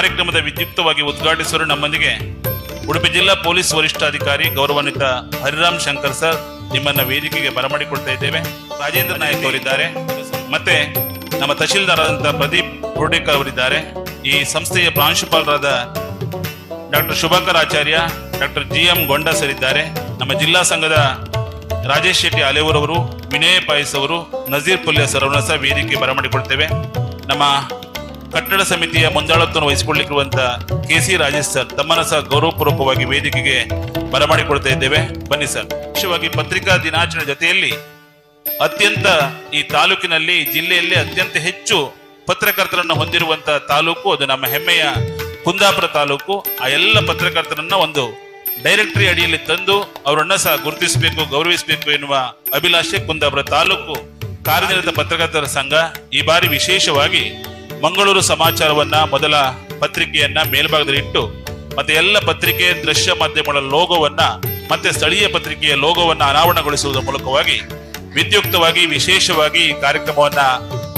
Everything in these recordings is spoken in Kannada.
ಕಾರ್ಯಕ್ರಮದ ವಿದ್ಯುಕ್ತವಾಗಿ ಉದ್ಘಾಟಿಸಲು ನಮ್ಮೊಂದಿಗೆ ಉಡುಪಿ ಜಿಲ್ಲಾ ಪೊಲೀಸ್ ವರಿಷ್ಠಾಧಿಕಾರಿ ಗೌರವಾನ್ವಿತ ಹರಿರಾಮ್ ಶಂಕರ್ ಸರ್. ನಿಮ್ಮನ್ನ ವೇದಿಕೆಗೆ ಬರಮಾಡಿಕೊಳ್ತಾ ಇದ್ದೇವೆ. ರಾಜೇಂದ್ರ ನಾಯಕ್ ಅವರಿದ್ದಾರೆ. ಮತ್ತೆ ನಮ್ಮ ತಹಶೀಲ್ದಾರ್ ಆದಂತಹ ಪ್ರದೀಪ್ ಹುರ್ಡೇಕರ್ ಅವರಿದ್ದಾರೆ. ಈ ಸಂಸ್ಥೆಯ ಪ್ರಾಂಶುಪಾಲರಾದ doctor Shubhakar Acharya, doctor G M Gonda sir ಇದ್ದಾರೆ. ನಮ್ಮ ಜಿಲ್ಲಾ ಸಂಘದ ರಾಜೇಶ್ ಶೆಟ್ಟಿ ಅವರು, ವಿನಯ್ ಪಾಯಸ್ ಅವರು, ನಜೀರ್ ಪುಲ್ಯ ಸರ್ ಅವರನ್ನ ಸಹ ವೇದಿಕೆ ಬರಮಾಡಿಕೊಳ್ತೇವೆ ನಮ್ಮ ಕಟ್ಟಡ ಸಮಿತಿಯ ಮುಂದಾಳತ್ವವನ್ನು ವಹಿಸಿಕೊಳ್ಳಿರುವಂತ ಕೆ ಸಿ ರಾಜೇಶ್ ಸರ್, ತಮ್ಮನ್ನ ಸಹ ಗೌರವಪೂರ್ವಕವಾಗಿ ವೇದಿಕೆಗೆ ಬರಮಾಡಿಕೊಳ್ತಾ ಇದ್ದೇವೆ. ಬನ್ನಿ ಸರ್. ವಿಶೇಷವಾಗಿ ಪತ್ರಿಕಾ ದಿನಾಚರಣೆ ಜೊತೆಯಲ್ಲಿ ಅತ್ಯಂತ ಈ ತಾಲೂಕಿನಲ್ಲಿ, ಜಿಲ್ಲೆಯಲ್ಲಿ ಅತ್ಯಂತ ಹೆಚ್ಚು ಪತ್ರಕರ್ತರನ್ನು ಹೊಂದಿರುವಂತ ತಾಲೂಕು, ಅದು ನಮ್ಮ ಹೆಮ್ಮೆಯ ಕುಂದಾಪುರ ತಾಲೂಕು. ಆ ಎಲ್ಲ ಪತ್ರಕರ್ತರನ್ನ ಒಂದು ಡೈರೆಕ್ಟರಿ ಅಡಿಯಲ್ಲಿ ತಂದು ಅವರನ್ನ ಸಹ ಗುರುತಿಸಬೇಕು, ಗೌರವಿಸಬೇಕು ಎನ್ನುವ ಅಭಿಲಾಷೆ ಕುಂದಾಪುರ ತಾಲೂಕು ಕಾರ್ಯನಿರತ ಪತ್ರಕರ್ತರ ಸಂಘ. ಈ ಬಾರಿ ವಿಶೇಷವಾಗಿ ಮಂಗಳೂರು ಸಮಾಚಾರವನ್ನ ಮೊದಲ ಪತ್ರಿಕೆಯನ್ನ ಮೇಲ್ಭಾಗದಲ್ಲಿ ಇಟ್ಟು, ಮತ್ತೆ ಎಲ್ಲ ಪತ್ರಿಕೆ ದೃಶ್ಯ ಮಾಧ್ಯಮಗಳ ಲೋಗೋವನ್ನ, ಮತ್ತೆ ಸ್ಥಳೀಯ ಪತ್ರಿಕೆಯ ಲೋಗೋವನ್ನ ಅನಾವರಣಗೊಳಿಸುವುದರ ಮೂಲಕವಾಗಿ ವಿದ್ಯುಕ್ತವಾಗಿ ವಿಶೇಷವಾಗಿ ಈ ಕಾರ್ಯಕ್ರಮವನ್ನ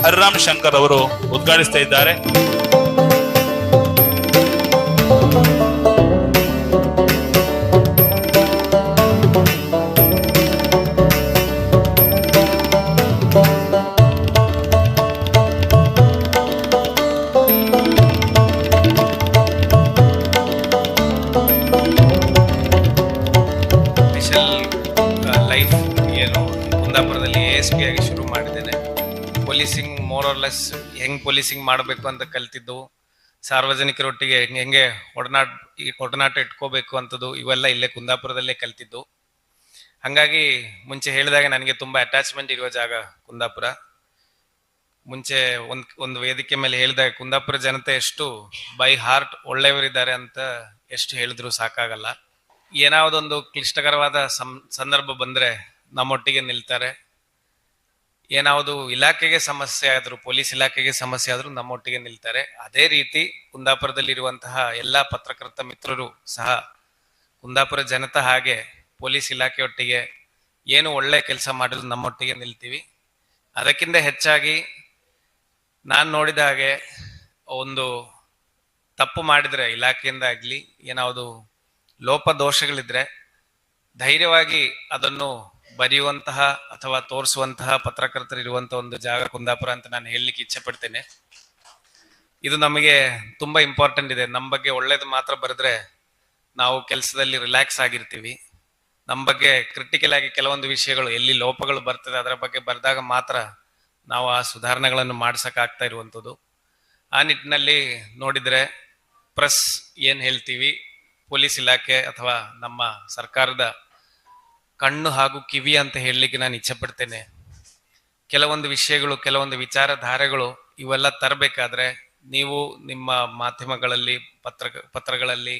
ಹರ್ರಾಮ್ ಶಂಕರ್ ಅವರು ಉದ್ಘಾಟಿಸ್ತಾ ಇದ್ದಾರೆ. ಪೊಲೀಸಿಂಗ್ ಮೋರ್ ಆರ್ ಲೆಸ್ ಹೆಂಗ್ ಪೊಲೀಸಿಂಗ್ ಮಾಡಬೇಕು ಅಂತ ಕಲ್ತಿದ್ದು ಸಾರ್ವಜನಿಕರೊಟ್ಟಿಗೆ ಹೆಂಗ್- ಒಡನಾಟ ಒಡನಾಟ ಇಟ್ಕೋಬೇಕು ಅಂತದ್ದು ಇವೆಲ್ಲ ಇಲ್ಲೇ ಕುಂದಾಪುರದಲ್ಲೇ ಕಲ್ತಿದ್ದು. ಹಂಗಾಗಿ ಮುಂಚೆ ಹೇಳಿದಾಗ ನನಗೆ ತುಂಬಾ ಅಟ್ಯಾಚ್ಮೆಂಟ್ ಇರುವ ಜಾಗ ಕುಂದಾಪುರ. ಮುಂಚೆ ಒಂದು ಒಂದು ವೇದಿಕೆ ಮೇಲೆ ಹೇಳಿದಾಗ ಕುಂದಾಪುರ ಜನತೆ ಎಷ್ಟು ಬೈ ಹಾರ್ಟ್ ಒಳ್ಳೆಯವರಿದ್ದಾರೆ ಅಂತ ಎಷ್ಟು ಹೇಳಿದ್ರು ಸಾಕಾಗಲ್ಲ. ಏನಾವುದೊಂದು ಕ್ಲಿಷ್ಟಕರವಾದ ಸಂ- ಸಂದರ್ಭ ಬಂದ್ರೆ ನಮ್ಮೊಟ್ಟಿಗೆ ನಿಲ್ತಾರೆ. ಏನಾವುದು ಇಲಾಖೆಗೆ ಸಮಸ್ಯೆ ಆದ್ರೂ, ಪೊಲೀಸ್ ಇಲಾಖೆಗೆ ಸಮಸ್ಯೆ ಆದ್ರೂ ನಮ್ಮೊಟ್ಟಿಗೆ ನಿಲ್ತಾರೆ. ಅದೇ ರೀತಿ ಕುಂದಾಪುರದಲ್ಲಿರುವಂತಹ ಎಲ್ಲಾ ಪತ್ರಕರ್ತ ಮಿತ್ರರು ಸಹ ಕುಂದಾಪುರ ಜನತ ಹಾಗೆ ಪೊಲೀಸ್ ಇಲಾಖೆಯೊಟ್ಟಿಗೆ ಏನು ಒಳ್ಳೆ ಕೆಲಸ ಮಾಡಿದ್ರು ನಮ್ಮೊಟ್ಟಿಗೆ ನಿಲ್ತೀವಿ. ಅದಕ್ಕಿಂತ ಹೆಚ್ಚಾಗಿ ನಾನು ನೋಡಿದ ಹಾಗೆ ಒಂದು ತಪ್ಪು ಮಾಡಿದರೆ, ಇಲಾಖೆಯಿಂದ ಆಗ್ಲಿ ಏನಾವುದು ಲೋಪದೋಷಗಳಿದ್ರೆ ಧೈರ್ಯವಾಗಿ ಅದನ್ನು ಬರೆಯುವಂತಹ ಅಥವಾ ತೋರಿಸುವಂತಹ ಪತ್ರಕರ್ತರು ಇರುವಂತಹ ಒಂದು ಜಾಗ ಕುಂದಾಪುರ ಅಂತ ನಾನು ಹೇಳಲಿಕ್ಕೆ ಇಚ್ಛೆ ಪಡ್ತೇನೆ ಇದು ನಮಗೆ ತುಂಬಾ ಇಂಪಾರ್ಟೆಂಟ್ ಇದೆ. ನಮ್ಮ ಬಗ್ಗೆ ಒಳ್ಳೇದು ಮಾತ್ರ ಬರೆದ್ರೆ ನಾವು ಕೆಲಸದಲ್ಲಿ ರಿಲ್ಯಾಕ್ಸ್ ಆಗಿರ್ತೀವಿ. ನಮ್ಮ ಬಗ್ಗೆ ಕ್ರಿಟಿಕಲ್ ಆಗಿ ಕೆಲವೊಂದು ವಿಷಯಗಳು ಎಲ್ಲಿ ಲೋಪಗಳು ಬರ್ತದೆ ಅದರ ಬಗ್ಗೆ ಬರೆದಾಗ ಮಾತ್ರ ನಾವು ಆ ಸುಧಾರಣೆಗಳನ್ನು ಮಾಡ್ಸಕ್ ಆಗ್ತಾ ಇರುವಂಥದ್ದು. ಆ ನಿಟ್ಟಿನಲ್ಲಿ ನೋಡಿದ್ರೆ ಪ್ರೆಸ್ ಏನು ಹೇಳ್ತೀವಿ? ಪೊಲೀಸ್ ಇಲಾಖೆ ಅಥವಾ ನಮ್ಮ ಸರ್ಕಾರದ ಕಣ್ಣು ಹಾಗೂ ಕಿವಿ ಅಂತ ಹೇಳಲಿಕ್ಕೆ ನಾನು ಇಚ್ಛೆ ಪಡ್ತೇನೆ ಕೆಲವೊಂದು ವಿಷಯಗಳು, ಕೆಲವೊಂದು ವಿಚಾರಧಾರೆಗಳು ಇವೆಲ್ಲ ತರಬೇಕಾದ್ರೆ ನೀವು ನಿಮ್ಮ ಮಾಧ್ಯಮಗಳಲ್ಲಿ, ಪತ್ರ, ಪತ್ರಗಳಲ್ಲಿ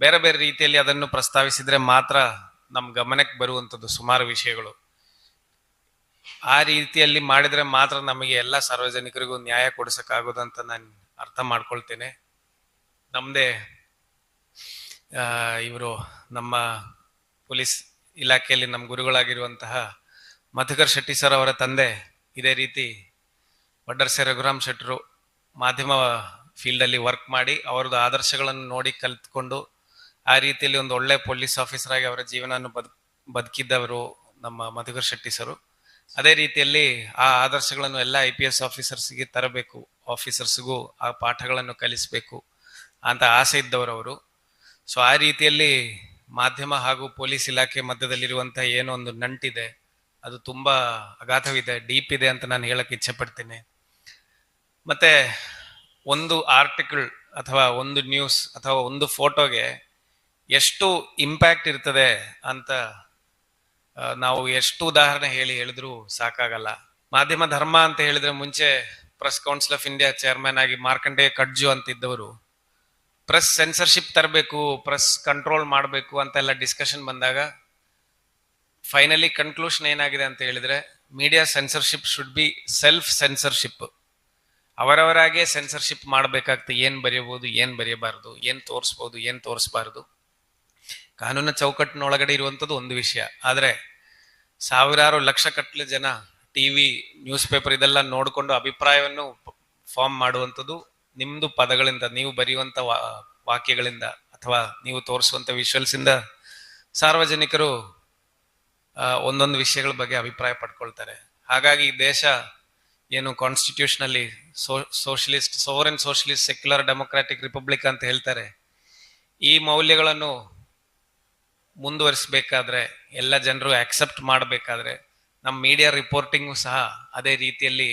ಬೇರೆ ಬೇರೆ ರೀತಿಯಲ್ಲಿ ಅದನ್ನು ಪ್ರಸ್ತಾವಿಸಿದ್ರೆ ಮಾತ್ರ ನಮ್ಮ ಗಮನಕ್ಕೆ ಬರುವಂಥದ್ದು ಸುಮಾರು ವಿಷಯಗಳು. ಆ ರೀತಿಯಲ್ಲಿ ಮಾಡಿದ್ರೆ ಮಾತ್ರ ನಮಗೆ ಎಲ್ಲ ಸಾರ್ವಜನಿಕರಿಗೂ ನ್ಯಾಯ ಕೊಡಿಸೋಕ್ಕಾಗೋದಂತ ನಾನು ಅರ್ಥ ಮಾಡ್ಕೊಳ್ತೇನೆ. ನಮ್ಮದೇ ಇವರು ನಮ್ಮ ಪೊಲೀಸ್ ಇಲಾಖೆಯಲ್ಲಿ ನಮ್ಮ ಗುರುಗಳಾಗಿರುವಂತಹ ಮಧುಕರ್ ಶೆಟ್ಟಿ ಸರ್ ಅವರ ತಂದೆ ಇದೇ ರೀತಿ ವಡ್ಡರ್ಸೆ ರಘುರಾಮ್ ಶೆಟ್ಟರು ಮಾಧ್ಯಮ ಫೀಲ್ಡಲ್ಲಿ ವರ್ಕ್ ಮಾಡಿ ಅವ್ರದ್ದು ಆದರ್ಶಗಳನ್ನು ನೋಡಿ ಕಲ್ತ್ಕೊಂಡು ಆ ರೀತಿಯಲ್ಲಿ ಒಂದು ಒಳ್ಳೆ ಪೊಲೀಸ್ ಆಫೀಸರ್ ಆಗಿ ಅವರ ಜೀವನವನ್ನು ಬದ್, ಬದುಕಿದ್ದವರು ನಮ್ಮ ಮಧುಕರ್ ಶೆಟ್ಟಿ ಸರು. ಅದೇ ರೀತಿಯಲ್ಲಿ ಆ ಆದರ್ಶಗಳನ್ನು ಎಲ್ಲ ಐ ಪಿ ಎಸ್ ಆಫೀಸರ್ಸ್ಗೆ ತರಬೇಕು ಆಫೀಸರ್ಸ್ಗೂ ಆ ಪಾಠಗಳನ್ನು ಕಲಿಸಬೇಕು ಅಂತ ಆಸೆ ಇದ್ದವರು ಅವರು. ಸೊ ಆ ರೀತಿಯಲ್ಲಿ ಮಾಧ್ಯಮ ಹಾಗೂ ಪೊಲೀಸ್ ಇಲಾಖೆ ಮಧ್ಯದಲ್ಲಿರುವಂತಹ ಏನೋ ಒಂದು ನಂಟಿದೆ, ಅದು ತುಂಬಾ ಅಗಾಧವಿದೆ, ಡೀಪ್ ಇದೆ ಅಂತ ನಾನು ಹೇಳಕ್ಕೆ ಇಚ್ಛೆ ಪಡ್ತೇನೆ ಮತ್ತೆ ಒಂದು ಆರ್ಟಿಕಲ್ ಅಥವಾ ಒಂದು ನ್ಯೂಸ್ ಅಥವಾ ಒಂದು ಫೋಟೋಗೆ ಎಷ್ಟು ಇಂಪ್ಯಾಕ್ಟ್ ಇರ್ತದೆ ಅಂತ ನಾವು ಎಷ್ಟು ಉದಾಹರಣೆ ಹೇಳಿ ಹೇಳಿದ್ರು ಸಾಕಾಗಲ್ಲ. ಮಾಧ್ಯಮ ಧರ್ಮ ಅಂತ ಹೇಳಿದ್ರೆ ಮುಂಚೆ press council of India chairman ಆಗಿ ಮಾರ್ಕಂಡೇಯ ಕಡ್ಜು ಅಂತ ಇದ್ದವರು ಪ್ರೆಸ್ ಸೆನ್ಸರ್ಶಿಪ್ ತರಬೇಕು ಪ್ರೆಸ್ ಕಂಟ್ರೋಲ್ ಮಾಡಬೇಕು ಅಂತೆಲ್ಲ ಡಿಸ್ಕಷನ್ ಬಂದಾಗ ಫೈನಲಿ ಕನ್ಕ್ಲೂಷನ್ ಏನಾಗಿದೆ ಅಂತ ಹೇಳಿದ್ರೆ media censorship should be self censorship ಅವರವರಾಗೆ censorship ಮಾಡಬೇಕಾಗ್ತದೆ ಏನು ಬರೆಯಬಹುದು, ಏನು ಬರೆಯಬಾರದು, ಏನು ತೋರಿಸ್ಬೋದು ಏನು ತೋರಿಸ್ಬಾರ್ದು. ಕಾನೂನು ಚೌಕಟ್ಟಿನೊಳಗಡೆ ಇರುವಂಥದ್ದು ಒಂದು ವಿಷಯ. ಆದರೆ ಸಾವಿರಾರು ಲಕ್ಷ ಜನ ಜನ ಟಿವಿ ನ್ಯೂಸ್ ಪೇಪರ್ ಇದೆಲ್ಲ ನೋಡಿಕೊಂಡು ಅಭಿಪ್ರಾಯವನ್ನು ಫಾರ್ಮ್ ಮಾಡುವಂಥದ್ದು ನಿಮ್ದು ಪದಗಳಿಂದ, ನೀವು ಬರೆಯುವಂತ ವಾಕ್ಯಗಳಿಂದ ಅಥವಾ ನೀವು ತೋರಿಸುವಂತ ವಿಶ್ವಲ್ಸ್ ಇಂದ ಸಾರ್ವಜನಿಕರು ಒಂದೊಂದು ವಿಷಯಗಳ ಬಗ್ಗೆ ಅಭಿಪ್ರಾಯ ಪಡ್ಕೊಳ್ತಾರೆ. ಹಾಗಾಗಿ ದೇಶ ಏನು ಕಾನ್ಸ್ಟಿಟ್ಯೂಷನಲ್ಲಿ socialist sovereign socialist secular democratic republic ಅಂತ ಹೇಳ್ತಾರೆ. ಈ ಮೌಲ್ಯಗಳನ್ನು ಮುಂದುವರಿಸಬೇಕಾದ್ರೆ, ಎಲ್ಲ ಜನರು ಆಕ್ಸೆಪ್ಟ್ ಮಾಡಬೇಕಾದ್ರೆ, ನಮ್ಮ ಮೀಡಿಯಾ ರಿಪೋರ್ಟಿಂಗು ಸಹ ಅದೇ ರೀತಿಯಲ್ಲಿ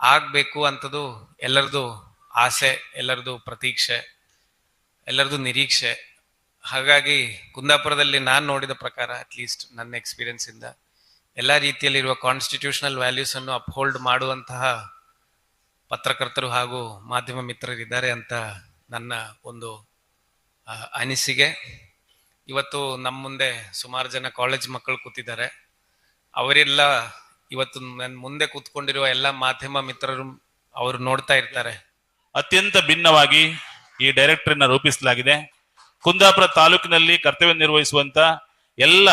ಆಗಬೇಕು ಅಂಥದ್ದು ಎಲ್ಲರದು ಆಸೆ ಎಲ್ಲರದು ಪ್ರತೀಕ್ಷೆ ಎಲ್ಲರದು ನಿರೀಕ್ಷೆ. ಹಾಗಾಗಿ ಕುಂದಾಪುರದಲ್ಲಿ ನಾನು ನೋಡಿದ ಪ್ರಕಾರ ಅಟ್ಲೀಸ್ಟ್ ನನ್ನ ಎಕ್ಸ್ಪೀರಿಯನ್ಸ್ ಇಂದ ಎಲ್ಲ ರೀತಿಯಲ್ಲಿರುವ ಕಾನ್ಸ್ಟಿಟ್ಯೂಷನಲ್ ವ್ಯಾಲ್ಯೂಸ್ ಅನ್ನು ಅಪ್ಹೋಲ್ಡ್ ಮಾಡುವಂತಹ ಪತ್ರಕರ್ತರು ಹಾಗೂ ಮಾಧ್ಯಮ ಮಿತ್ರರಿದ್ದಾರೆ ಅಂತ ನನ್ನ ಒಂದು ಅನಿಸಿಕೆ. ಇವತ್ತು ನಮ್ಮ ಮುಂದೆ ಸುಮಾರು ಜನ ಕಾಲೇಜ್ ಮಕ್ಕಳು ಕೂತಿದ್ದಾರೆ. ಅವರೆಲ್ಲ ಇವತ್ತು ನನ್ನ ಮುಂದೆ ಕೂತ್ಕೊಂಡಿರುವ ಎಲ್ಲ ಮಾಧ್ಯಮ ಮಿತ್ರರು ಅವರು ನೋಡ್ತಾ ಇರ್ತಾರೆ. ಅತ್ಯಂತ ಭಿನ್ನವಾಗಿ ಈ ಡೈರೆಕ್ಟರಿನ ರೂಪಿಸಲಾಗಿದೆ. ಕುಂದಾಪುರ ತಾಲೂಕಿನಲ್ಲಿ ಕರ್ತವ್ಯ ನಿರ್ವಹಿಸುವಂತ ಎಲ್ಲ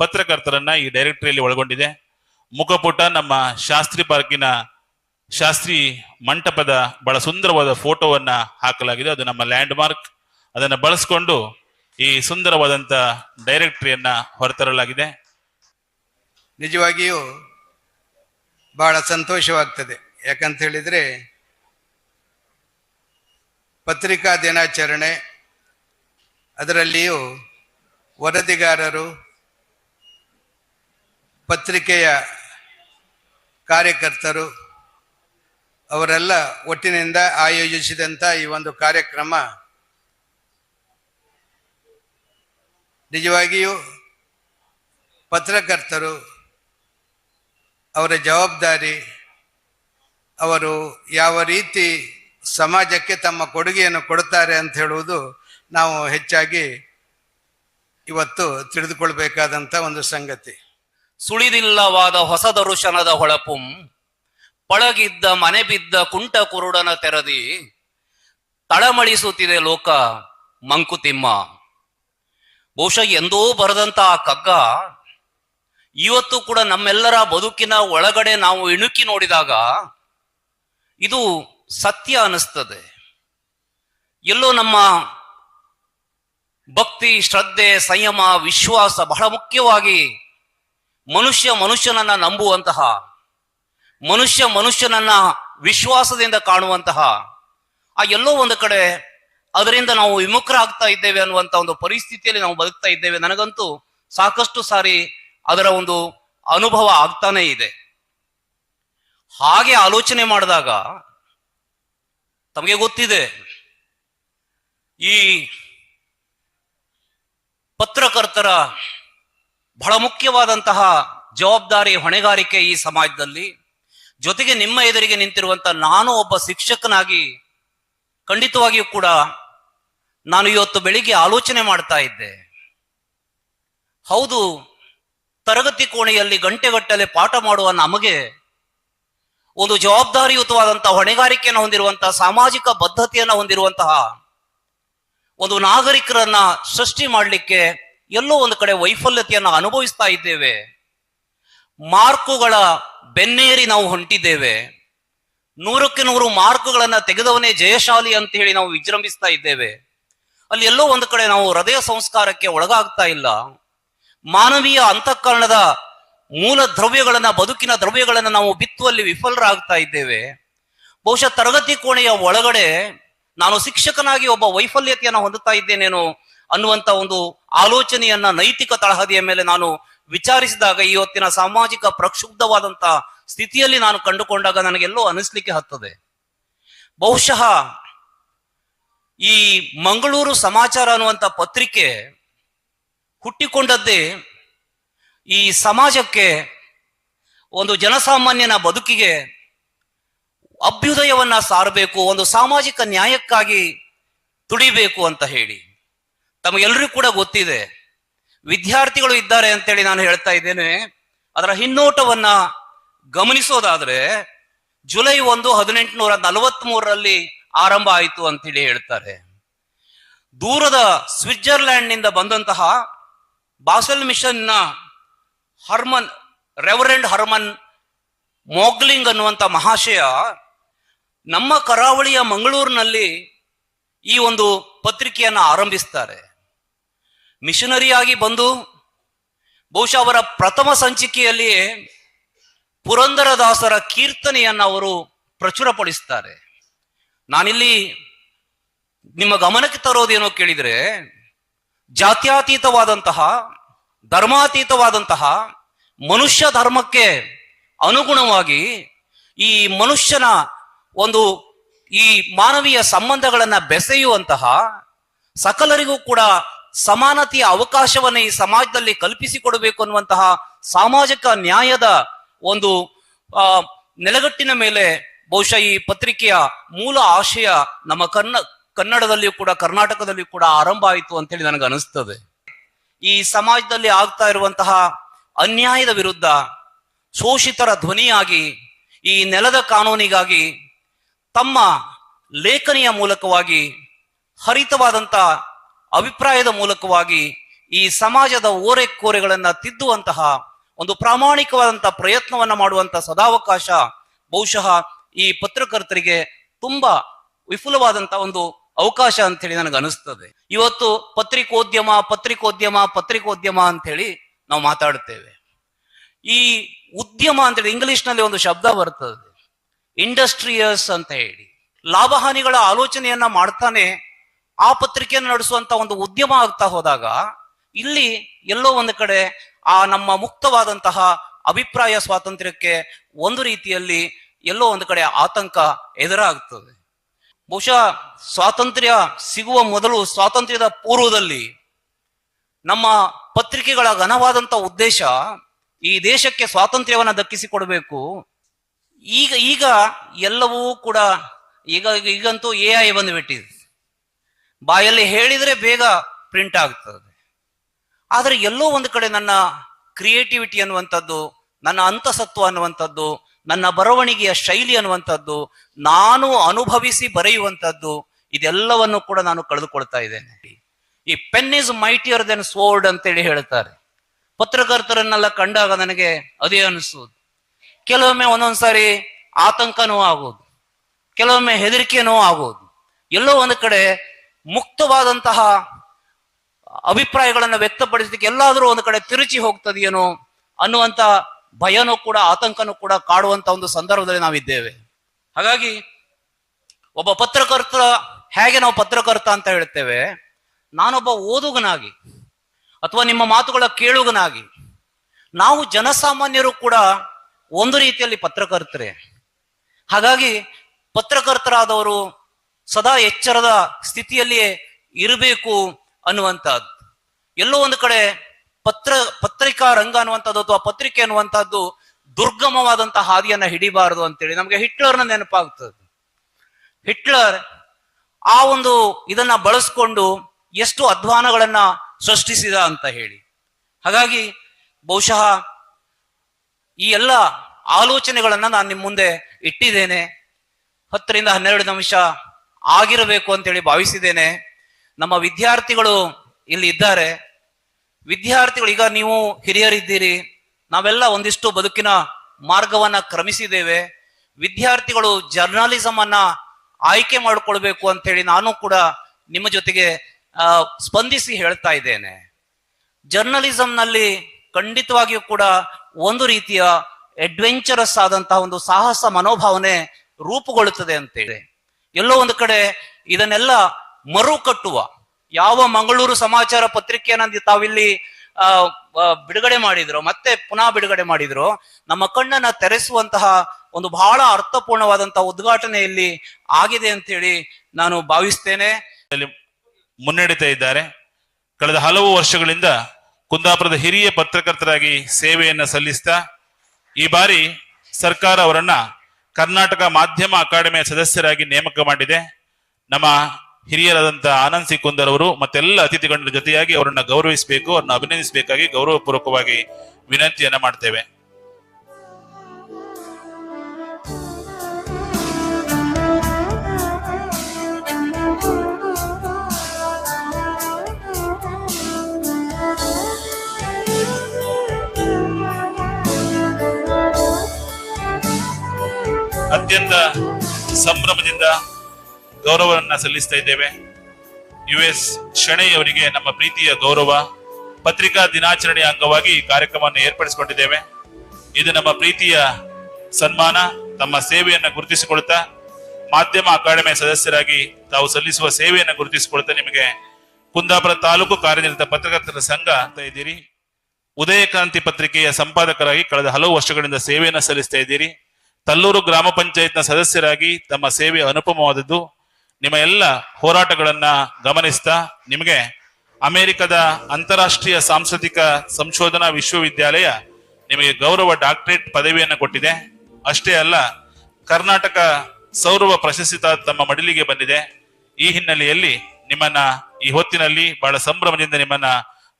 ಪತ್ರಕರ್ತರನ್ನ ಈ ಡೈರೆಕ್ಟರಿಯಲ್ಲಿ ಒಳಗೊಂಡಿದೆ. ಮುಖಪುಟ ನಮ್ಮ ಶಾಸ್ತ್ರಿ ಪಾರ್ಕಿನ ಶಾಸ್ತ್ರಿ ಮಂಟಪದ ಬಹಳ ಸುಂದರವಾದ ಫೋಟೋವನ್ನ ಹಾಕಲಾಗಿದೆ. ಅದು ನಮ್ಮ ಲ್ಯಾಂಡ್ ಮಾರ್ಕ್ ಅದನ್ನು ಬಳಸಿಕೊಂಡು ಈ ಸುಂದರವಾದಂತ ಡೈರೆಕ್ಟರಿಯನ್ನ ಹೊರತರಲಾಗಿದೆ. ನಿಜವಾಗಿಯೂ ಬಹಳ ಸಂತೋಷವಾಗ್ತದೆ. ಯಾಕಂತ ಹೇಳಿದ್ರೆ ಪತ್ರಿಕಾ ದಿನಾಚರಣೆ. ಅದರಲ್ಲಿಯೂ ವರದಿಗಾರರು ಪತ್ರಿಕೆಯ ಕಾರ್ಯಕರ್ತರು ಅವರೆಲ್ಲ ಒಟ್ಟಿನಿಂದ ಆಯೋಜಿಸಿದಂಥ ಈ ಒಂದು ಕಾರ್ಯಕ್ರಮ ನಿಜವಾಗಿಯೂ ಪತ್ರಕರ್ತರು ಅವರ ಜವಾಬ್ದಾರಿ ಅವರು ಯಾವ ರೀತಿ ಸಮಾಜಕ್ಕೆ ತಮ್ಮ ಕೊಡುಗೆಯನ್ನು ಕೊಡುತ್ತಾರೆ ಅಂತ ಹೇಳುವುದು ನಾವು ಹೆಚ್ಚಾಗಿ ಇವತ್ತು ತಿಳಿದುಕೊಳ್ಬೇಕಾದಂಥ ಒಂದು ಸಂಗತಿ. ಸುಳಿದಿಲ್ಲವಾದ ಹೊಸ ದರುಶನದ ಹೊಳಪುಂ, ಪಳಗಿದ್ದ ಮನೆ ಬಿದ್ದ ಕುಂಟ ಕುರುಡನ ತೆರದಿ, ತಳಮಳಿಸುತ್ತಿದೆ ಲೋಕ ಮಂಕುತಿಮ್ಮ. ಬಹುಶಃ ಎಂದೋ ಬರದಂತ ಆ ಕಗ್ಗ, ಇವತ್ತು ಕೂಡ ನಮ್ಮೆಲ್ಲರ ಬದುಕಿನ ಒಳಗಡೆ ನಾವು ಇಣುಕಿ ನೋಡಿದಾಗ, ಇದು ಸತ್ಯ ಅನ್ನಿಸ್ತದೆ. ಎಲ್ಲೋ ನಮ್ಮ ಭಕ್ತಿ, ಶ್ರದ್ಧೆ, ಸಂಯಮ, ವಿಶ್ವಾಸ ಬಹಳ ಮುಖ್ಯವಾಗಿ ಮನುಷ್ಯ ಮನುಷ್ಯನನ್ನ ನಂಬುವಂತಹ, ಮನುಷ್ಯ ಮನುಷ್ಯನನ್ನ ವಿಶ್ವಾಸದಿಂದ ಕಾಣುವಂತಹ ಆ ಎಲ್ಲೋ ಒಂದು ಕಡೆ ಅದರಿಂದ ನಾವು ವಿಮುಖರಾಗ್ತಾ ಇದ್ದೇವೆ ಅನ್ನುವಂಥ ಒಂದು ಪರಿಸ್ಥಿತಿಯಲ್ಲಿ ನಾವು ಬದುಕ್ತಾ ಇದ್ದೇವೆ. ನನಗಂತೂ ಸಾಕಷ್ಟು ಸಾರಿ ಅದರ ಒಂದು ಅನುಭವ ಆಗ್ತಾನೇ ಇದೆ. ಹಾಗೆ ಆಲೋಚನೆ ಮಾಡಿದಾಗ ತಮಗೆ ಗೊತ್ತಿದೆ. ಈ ಪತ್ರಕರ್ತರ ಬಹಳ ಮುಖ್ಯವಾದಂತಹ ಜವಾಬ್ದಾರಿ ಹೊಣೆಗಾರಿಕೆ ಈ ಸಮಾಜದಲ್ಲಿ. ಜೊತೆಗೆ ನಿಮ್ಮ ಎದುರಿಗೆ ನಿಂತಿರುವಂತ ನಾನು ಒಬ್ಬ ಶಿಕ್ಷಕನಾಗಿ ಖಂಡಿತವಾಗಿಯೂ ಕೂಡ ನಾನು ಇವತ್ತು ಬೆಳಿಗ್ಗೆ ಆಲೋಚನೆ ಮಾಡ್ತಾ ಇದ್ದೆ. ಹೌದು, ತರಗತಿ ಕೋಣೆಯಲ್ಲಿ ಗಂಟೆಗಟ್ಟಲೆ ಪಾಠ ಮಾಡುವ ನಮಗೆ ಒಂದು ಜವಾಬ್ದಾರಿಯುತವಾದಂತಹ ಹೊಣೆಗಾರಿಕೆಯನ್ನು ಹೊಂದಿರುವಂತಹ ಸಾಮಾಜಿಕ ಬದ್ಧತೆಯನ್ನು ಹೊಂದಿರುವಂತಹ ಒಂದು ನಾಗರಿಕರನ್ನ ಸೃಷ್ಟಿ ಮಾಡಲಿಕ್ಕೆ ಎಲ್ಲೋ ಒಂದು ಕಡೆ ವೈಫಲ್ಯತೆಯನ್ನು ಅನುಭವಿಸ್ತಾ ಇದ್ದೇವೆ. ಮಾರ್ಕುಗಳ ಬೆನ್ನೇರಿ ನಾವು ಹೊಂಟಿದ್ದೇವೆ. ನೂರಕ್ಕೆ ನೂರು ಮಾರ್ಕುಗಳನ್ನ ತೆಗೆದವನೇ ಜಯಶಾಲಿ ಅಂತ ಹೇಳಿ ನಾವು ವಿಜೃಂಭಿಸ್ತಾ ಇದ್ದೇವೆ. ಅಲ್ಲಿ ಎಲ್ಲೋ ಒಂದು ಕಡೆ ನಾವು ಹೃದಯ ಸಂಸ್ಕಾರಕ್ಕೆ ಒಳಗಾಗ್ತಾ ಇಲ್ಲ. ಮಾನವೀಯ ಅಂತಃಕರಣದ ಮೂಲ ದ್ರವ್ಯಗಳನ್ನ, ಬದುಕಿನ ದ್ರವ್ಯಗಳನ್ನ ನಾವು ಬಿತ್ತುವಲ್ಲಿ ವಿಫಲರಾಗ್ತಾ ಇದ್ದೇವೆ. ಬಹುಶಃ ತರಗತಿ ಕೋಣೆಯ ಒಳಗಡೆ ನಾನು ಶಿಕ್ಷಕನಾಗಿ ಒಬ್ಬ ವೈಫಲ್ಯತೆಯನ್ನು ಹೊಂದುತ್ತಾ ಇದ್ದೇನೇನೋ ಅನ್ನುವಂತ ಒಂದು ಆಲೋಚನೆಯನ್ನ, ನೈತಿಕ ತಳಹದಿಯ ಮೇಲೆ ನಾನು ವಿಚಾರಿಸಿದಾಗ ಇವತ್ತಿನ ಸಾಮಾಜಿಕ ಪ್ರಕ್ಷುಬ್ಧವಾದಂತಹ ಸ್ಥಿತಿಯಲ್ಲಿ ನಾನು ಕಂಡುಕೊಂಡಾಗ ನನಗೆಲ್ಲೋ ಅನಿಸ್ಲಿಕ್ಕೆ ಹತ್ತದೆ. ಬಹುಶಃ ಈ ಮಂಗಳೂರು ಸಮಾಚಾರ ಅನ್ನುವಂತ ಪತ್ರಿಕೆ ಹುಟ್ಟಿಕೊಂಡದ್ದೇ ಈ ಸಮಾಜಕ್ಕೆ ಒಂದು ಜನಸಾಮಾನ್ಯನ ಬದುಕಿಗೆ ಅಭ್ಯುದಯವನ್ನ ಸಾರಬೇಕು, ಒಂದು ಸಾಮಾಜಿಕ ನ್ಯಾಯಕ್ಕಾಗಿ ತುಡಿಬೇಕು ಅಂತ ಹೇಳಿ. ತಮಗೆಲ್ಲರಿಗೂ ಕೂಡ ಗೊತ್ತಿದೆ. ವಿದ್ಯಾರ್ಥಿಗಳು ಇದ್ದಾರೆ ಅಂತೇಳಿ ನಾನು ಹೇಳ್ತಾ ಇದ್ದೇನೆ. ಅದರ ಹಿನ್ನೋಟವನ್ನ ಗಮನಿಸೋದಾದ್ರೆ ಜುಲೈ ಒಂದು ಹದಿನೆಂಟುನೂರ ನಲವತ್ತ್ ಮೂರರಲ್ಲಿ ಆರಂಭ ಆಯಿತು ಅಂತೇಳಿ ಹೇಳ್ತಾರೆ. ದೂರದ ಸ್ವಿಟ್ಜರ್ಲ್ಯಾಂಡ್ನಿಂದ ಬಂದಂತಹ ಬಾಸೆಲ್ ಮಿಷನ್ನ ಹರ್ಮನ್, ರೆವರೆಂಡ್ ಹರ್ಮನ್ ಮೋಗ್ಲಿಂಗ್ ಅನ್ನುವಂಥ ಮಹಾಶಯ ನಮ್ಮ ಕರಾವಳಿಯ ಮಂಗಳೂರಿನಲ್ಲಿ ಈ ಒಂದು ಪತ್ರಿಕೆಯನ್ನು ಆರಂಭಿಸ್ತಾರೆ. ಮಿಷನರಿಯಾಗಿ ಬಂದು ಬಹುಶಃ ಅವರ ಪ್ರಥಮ ಸಂಚಿಕೆಯಲ್ಲಿಯೇ ಪುರಂದರದಾಸರ ಕೀರ್ತನೆಯನ್ನು ಅವರು ಪ್ರಚುರಪಡಿಸ್ತಾರೆ. ನಾನಿಲ್ಲಿ ನಿಮ್ಮ ಗಮನಕ್ಕೆ ತರೋದೇನೋ ಕೇಳಿದರೆ ಜಾತ್ಯತೀತವಾದಂತಹ ಧರ್ಮಾತೀತವಾದಂತಹ ಮನುಷ್ಯ ಧರ್ಮಕ್ಕೆ ಅನುಗುಣವಾಗಿ ಈ ಮನುಷ್ಯನ ಒಂದು ಈ ಮಾನವೀಯ ಸಂಬಂಧಗಳನ್ನು ಬೆಸೆಯುವಂತಹ ಸಕಲರಿಗೂ ಕೂಡ ಸಮಾನತೆಯ ಅವಕಾಶವನ್ನು ಈ ಸಮಾಜದಲ್ಲಿ ಕಲ್ಪಿಸಿಕೊಡಬೇಕು ಅನ್ನುವಂತಹ ಸಾಮಾಜಿಕ ನ್ಯಾಯದ ಒಂದು ನೆಲೆಗಟ್ಟಿನ ಮೇಲೆ ಬಹುಶಃ ಈ ಪತ್ರಿಕೆಯ ಮೂಲ ಆಶಯ ನಮ್ಮ ಕನ್ನ, ಕನ್ನಡದಲ್ಲಿಯೂ ಕೂಡ, ಕರ್ನಾಟಕದಲ್ಲಿಯೂ ಕೂಡ ಆರಂಭ ಆಯಿತು ಅಂತೇಳಿ ನನಗೆ ಅನಿಸ್ತದೆ. ಈ ಸಮಾಜದಲ್ಲಿ ಆಗ್ತಾ ಇರುವಂತಹ ಅನ್ಯಾಯದ ವಿರುದ್ಧ ಶೋಷಿತರ ಧ್ವನಿಯಾಗಿ ಈ ನೆಲದ ಕಾನೂನಿಗಾಗಿ ತಮ್ಮ ಲೇಖನಿಯ ಮೂಲಕವಾಗಿ, ಹರಿತವಾದಂತ ಅಭಿಪ್ರಾಯದ ಮೂಲಕವಾಗಿ ಈ ಸಮಾಜದ ಓರೆ ಕೋರೆಗಳನ್ನು ತಿದ್ದುವಂತಹ ಒಂದು ಪ್ರಾಮಾಣಿಕವಾದಂತಹ ಪ್ರಯತ್ನವನ್ನ ಮಾಡುವಂತ ಸದಾವಕಾಶ ಬಹುಶಃ ಈ ಪತ್ರಕರ್ತರಿಗೆ ತುಂಬಾ ವಿಫುಲವಾದಂತಹ ಒಂದು ಅವಕಾಶ ಅಂತ ಹೇಳಿ ನನಗೆ ಅನಿಸ್ತದೆ. ಇವತ್ತು ಪತ್ರಿಕೋದ್ಯಮ ಪತ್ರಿಕೋದ್ಯಮ ಪತ್ರಿಕೋದ್ಯಮ ಅಂತ ಹೇಳಿ ನಾವು ಮಾತಾಡುತ್ತೇವೆ. ಈ ಉದ್ಯಮ ಅಂತೇಳಿ ಇಂಗ್ಲಿಷ್ನಲ್ಲಿ ಒಂದು ಶಬ್ದ ಬರ್ತದೆ. ಇಂಡಸ್ಟ್ರಿಯಸ್ ಅಂತ ಹೇಳಿ. ಲಾಭ ಹಾನಿಗಳ ಆಲೋಚನೆಯನ್ನ ಮಾಡ್ತಾನೆ ಆ ಪತ್ರಿಕೆಯನ್ನು ನಡೆಸುವಂತ ಒಂದು ಉದ್ಯಮ ಆಗ್ತಾ ಹೋದಾಗ ಇಲ್ಲಿ ಎಲ್ಲೋ ಒಂದು ಕಡೆ ಆ ನಮ್ಮ ಮುಕ್ತವಾದಂತಹ ಅಭಿಪ್ರಾಯ ಸ್ವಾತಂತ್ರ್ಯಕ್ಕೆ ಒಂದು ರೀತಿಯಲ್ಲಿ ಎಲ್ಲೋ ಒಂದು ಕಡೆ ಆತಂಕ ಎದುರಾಗ್ತದೆ. ಬಹುಶಃ ಸ್ವಾತಂತ್ರ್ಯ ಸಿಗುವ ಮೊದಲು ಸ್ವಾತಂತ್ರ್ಯದ ಪೂರ್ವದಲ್ಲಿ ನಮ್ಮ ಪತ್ರಿಕೆಗಳ ಘನವಾದಂಥ ಉದ್ದೇಶ ಈ ದೇಶಕ್ಕೆ ಸ್ವಾತಂತ್ರ್ಯವನ್ನು ದಕ್ಕಿಸಿ ಕೊಡಬೇಕು ಈಗ ಈಗ ಎಲ್ಲವೂ ಕೂಡ ಈಗ, ಈಗಂತೂ ಎ ಐ ಬಂದುಬಿಟ್ಟಿದೆ ಬಾಯಲ್ಲಿ ಹೇಳಿದರೆ ಬೇಗ ಪ್ರಿಂಟ್ ಆಗ್ತದೆ. ಆದರೆ ಎಲ್ಲೋ ಒಂದು ಕಡೆ ನನ್ನ ಕ್ರಿಯೇಟಿವಿಟಿ ಅನ್ನುವಂಥದ್ದು, ನನ್ನ ಅಂತಸತ್ವ ಅನ್ನುವಂಥದ್ದು ನನ್ನ ಬರವಣಿಗೆಯ ಶೈಲಿ ಅನ್ನುವಂಥದ್ದು, ನಾನು ಅನುಭವಿಸಿ ಬರೆಯುವಂಥದ್ದು, ಇದೆಲ್ಲವನ್ನು ಕೂಡ ನಾನು ಕಳೆದುಕೊಳ್ತಾ ಇದ್ದೇನೆ. ಈ pen is mightier than sword ಅಂತೇಳಿ ಹೇಳ್ತಾರೆ. ಪತ್ರಕರ್ತರನ್ನೆಲ್ಲ ಕಂಡಾಗ ನನಗೆ ಅದೇ ಅನಿಸುವುದು. ಕೆಲವೊಮ್ಮೆ ಒಂದೊಂದ್ಸಾರಿ ಆತಂಕನೂ ಆಗೋದು. ಕೆಲವೊಮ್ಮೆ ಹೆದರಿಕೆನೂ ಆಗೋದು. ಎಲ್ಲೋ ಒಂದು ಕಡೆ ಮುಕ್ತವಾದಂತಹ ಅಭಿಪ್ರಾಯಗಳನ್ನು ವ್ಯಕ್ತಪಡಿಸಲಿಕ್ಕೆ ಎಲ್ಲಾದರೂ ಒಂದು ಕಡೆ ತಿರುಚಿ ಹೋಗ್ತದೆಯೇನೋ ಅನ್ನುವಂತ ಭಯನೂ ಕೂಡ, ಆತಂಕನೂ ಕೂಡ ಕಾಡುವಂತ ಒಂದು ಸಂದರ್ಭದಲ್ಲಿ ನಾವಿದ್ದೇವೆ. ಹಾಗಾಗಿ, ಒಬ್ಬ ಪತ್ರಕರ್ತ, ಹೇಗೆ ನಾವು ಪತ್ರಕರ್ತ ಅಂತ ಹೇಳ್ತೇವೆ, ನಾನೊಬ್ಬ ಓದುಗನಾಗಿ, ಅಥವಾ ನಿಮ್ಮ ಮಾತುಗಳ ಕೇಳುಗನಾಗಿ, ನಾವು ಜನಸಾಮಾನ್ಯರು ಕೂಡ ಒಂದು ರೀತಿಯಲ್ಲಿ ಪತ್ರಕರ್ತರೇ. ಹಾಗಾಗಿ, ಪತ್ರಕರ್ತರಾದವರು ಸದಾ ಎಚ್ಚರದ ಸ್ಥಿತಿಯಲ್ಲಿಯೇ ಇರಬೇಕು ಅನ್ನುವಂಥದ್ದು. ಎಲ್ಲೋ ಒಂದು ಕಡೆ ಪತ್ರ, ಪತ್ರಿಕಾ ರಂಗ ಅನ್ನುವಂಥದ್ದು ಅಥವಾ ಪತ್ರಿಕೆ ಅನ್ನುವಂಥದ್ದು ದುರ್ಗಮವಾದಂತಹ ಹಾದಿಯನ್ನ ಹಿಡಿಬಾರದು ಅಂತೇಳಿ ನಮಗೆ ಹಿಟ್ಲರ್ನ ನೆನಪಾಗ್ತದೆ. ಹಿಟ್ಲರ್ ಆ ಒಂದು ಇದನ್ನ ಬಳಸ್ಕೊಂಡು ಎಷ್ಟು ಅಧ್ವಾನಗಳನ್ನ ಸೃಷ್ಟಿಸಿದ ಅಂತ ಹೇಳಿ. ಹಾಗಾಗಿ ಬಹುಶಃ ಈ ಎಲ್ಲ ಆಲೋಚನೆಗಳನ್ನ ನಾನು ನಿಮ್ಮ ಮುಂದೆ ಇಟ್ಟಿದ್ದೇನೆ. ಹತ್ತರಿಂದ ಹನ್ನೆರಡು ನಿಮಿಷ ಆಗಿರಬೇಕು ಅಂತೇಳಿ ಭಾವಿಸಿದ್ದೇನೆ. ನಮ್ಮ ವಿದ್ಯಾರ್ಥಿಗಳು ಇಲ್ಲಿ ಇದ್ದಾರೆ. ವಿದ್ಯಾರ್ಥಿಗಳು, ಈಗ ನೀವು ಹಿರಿಯರಿದ್ದೀರಿ, ನಾವೆಲ್ಲ ಒಂದಿಷ್ಟು ಬದುಕಿನ ಮಾರ್ಗವನ್ನ ಕ್ರಮಿಸಿದ್ದೇವೆ. ವಿದ್ಯಾರ್ಥಿಗಳು ಜರ್ನಲಿಸಮ್ ಅನ್ನ ಆಯ್ಕೆ ಮಾಡಿಕೊಳ್ಬೇಕು ಅಂತ ಹೇಳಿ ನಾನು ಕೂಡ ನಿಮ್ಮ ಜೊತೆಗೆ ಸ್ಪಂದಿಸಿ ಹೇಳ್ತಾ ಇದ್ದೇನೆ. ಜರ್ನಲಿಸಂನಲ್ಲಿ ಖಂಡಿತವಾಗಿಯೂ ಕೂಡ ಒಂದು ರೀತಿಯ ಅಡ್ವೆಂಚರಸ್ ಆದಂತಹ ಒಂದು ಸಾಹಸ ಮನೋಭಾವನೆ ರೂಪುಗೊಳ್ಳುತ್ತದೆ ಅಂತೇಳಿ. ಎಲ್ಲೋ ಒಂದು ಕಡೆ ಇದನ್ನೆಲ್ಲ ಮರು ಕಟ್ಟುವ ಯಾವ ಮಂಗಳೂರು ಸಮಾಚಾರ ಪತ್ರಿಕೆಯನ್ನ ತಾವಿಲ್ಲಿ ಬಿಡುಗಡೆ ಮಾಡಿದ್ರು, ಮತ್ತೆ ಪುನಃ ಬಿಡುಗಡೆ ಮಾಡಿದ್ರು. ನಮ್ಮ ಕಣ್ಣನ್ನ ತೆರೆಸುವಂತಹ ಒಂದು ಬಹಳ ಅರ್ಥಪೂರ್ಣವಾದಂತಹ ಉದ್ಘಾಟನೆಯಲ್ಲಿ ಆಗಿದೆ ಅಂತ ಹೇಳಿ ನಾನು ಭಾವಿಸ್ತೇನೆ. ಮುನ್ನಡೆತಾ ಇದ್ದಾರೆ. ಕಳೆದ ಹಲವು ವರ್ಷಗಳಿಂದ ಕುಂದಾಪುರದ ಹಿರಿಯ ಪತ್ರಕರ್ತರಾಗಿ ಸೇವೆಯನ್ನ ಸಲ್ಲಿಸ್ತಾ, ಈ ಬಾರಿ ಸರ್ಕಾರ ಅವರನ್ನ ಕರ್ನಾಟಕ ಮಾಧ್ಯಮ ಅಕಾಡೆಮಿಯ ಸದಸ್ಯರಾಗಿ ನೇಮಕ ಮಾಡಿದೆ. ನಮ್ಮ ಹಿರಿಯರಾದಂತ ಆನಂದ್ ಸಿಕ್ಕುಂದರ್ ಕುಂದರ್ ಅವರು ಮತ್ತೆಲ್ಲ ಅತಿಥಿಗಳ ಜೊತೆಯಾಗಿ ಅವರನ್ನ ಗೌರವಿಸಬೇಕು, ಅವ್ರನ್ನ ಅಭಿನಂದಿಸಬೇಕಾಗಿ ಗೌರವಪೂರ್ವಕವಾಗಿ ವಿನಂತಿಯನ್ನ ಮಾಡ್ತೇವೆ. ಅತ್ಯಂತ ಸಂಭ್ರಮದಿಂದ ಗೌರವವನ್ನ ಸಲ್ಲಿಸ್ತಾ ಇದ್ದೇವೆ. ಯು ಎಸ್ ಶೆಣೈ ಅವರಿಗೆ ನಮ್ಮ ಪ್ರೀತಿಯ ಗೌರವ, ಪತ್ರಿಕಾ ದಿನಾಚರಣೆಯ ಅಂಗವಾಗಿ ಈ ಕಾರ್ಯಕ್ರಮವನ್ನು ಏರ್ಪಡಿಸಿಕೊಂಡಿದ್ದೇವೆ. ಇದು ನಮ್ಮ ಪ್ರೀತಿಯ ಸನ್ಮಾನ, ತಮ್ಮ ಸೇವೆಯನ್ನು ಗುರುತಿಸಿಕೊಳ್ತಾ, ಮಾಧ್ಯಮ ಅಕಾಡೆಮಿಯ ಸದಸ್ಯರಾಗಿ ತಾವು ಸಲ್ಲಿಸುವ ಸೇವೆಯನ್ನು ಗುರುತಿಸಿಕೊಳ್ತಾ ನಿಮಗೆ ಕುಂದಾಪುರ ತಾಲೂಕು ಕಾರ್ಯನಿರತ ಪತ್ರಕರ್ತರ ಸಂಘ ಅಂತ ಇದ್ದೀರಿ. ಉದಯಕಾಂತಿ ಪತ್ರಿಕೆಯ ಸಂಪಾದಕರಾಗಿ ಕಳೆದ ಹಲವು ವರ್ಷಗಳಿಂದ ಸೇವೆಯನ್ನು ಸಲ್ಲಿಸ್ತಾ ಇದ್ದೀರಿ. ತಲ್ಲೂರು ಗ್ರಾಮ ಪಂಚಾಯತ್ನ ಸದಸ್ಯರಾಗಿ ತಮ್ಮ ಸೇವೆ ಅನುಪಮವಾದದ್ದು. ನಿಮ್ಮ ಎಲ್ಲ ಹೋರಾಟಗಳನ್ನ ಗಮನಿಸ್ತಾ ನಿಮಗೆ ಅಮೆರಿಕದ ಅಂತಾರಾಷ್ಟ್ರೀಯ ಸಾಂಸ್ಕೃತಿಕ ಸಂಶೋಧನಾ ವಿಶ್ವವಿದ್ಯಾಲಯ ನಿಮಗೆ ಗೌರವ ಡಾಕ್ಟರೇಟ್ ಪದವಿಯನ್ನು ಕೊಟ್ಟಿದೆ. ಅಷ್ಟೇ ಅಲ್ಲ, ಕರ್ನಾಟಕ ಸೌರವ ಪ್ರಶಸ್ತಿ ತಮ್ಮ ಮಡಿಲಿಗೆ ಬಂದಿದೆ. ಈ ಹಿನ್ನೆಲೆಯಲ್ಲಿ ನಿಮ್ಮನ್ನ ಈ ಹೊತ್ತಿನಲ್ಲಿ ಬಹಳ ಸಂಭ್ರಮದಿಂದ ನಿಮ್ಮನ್ನ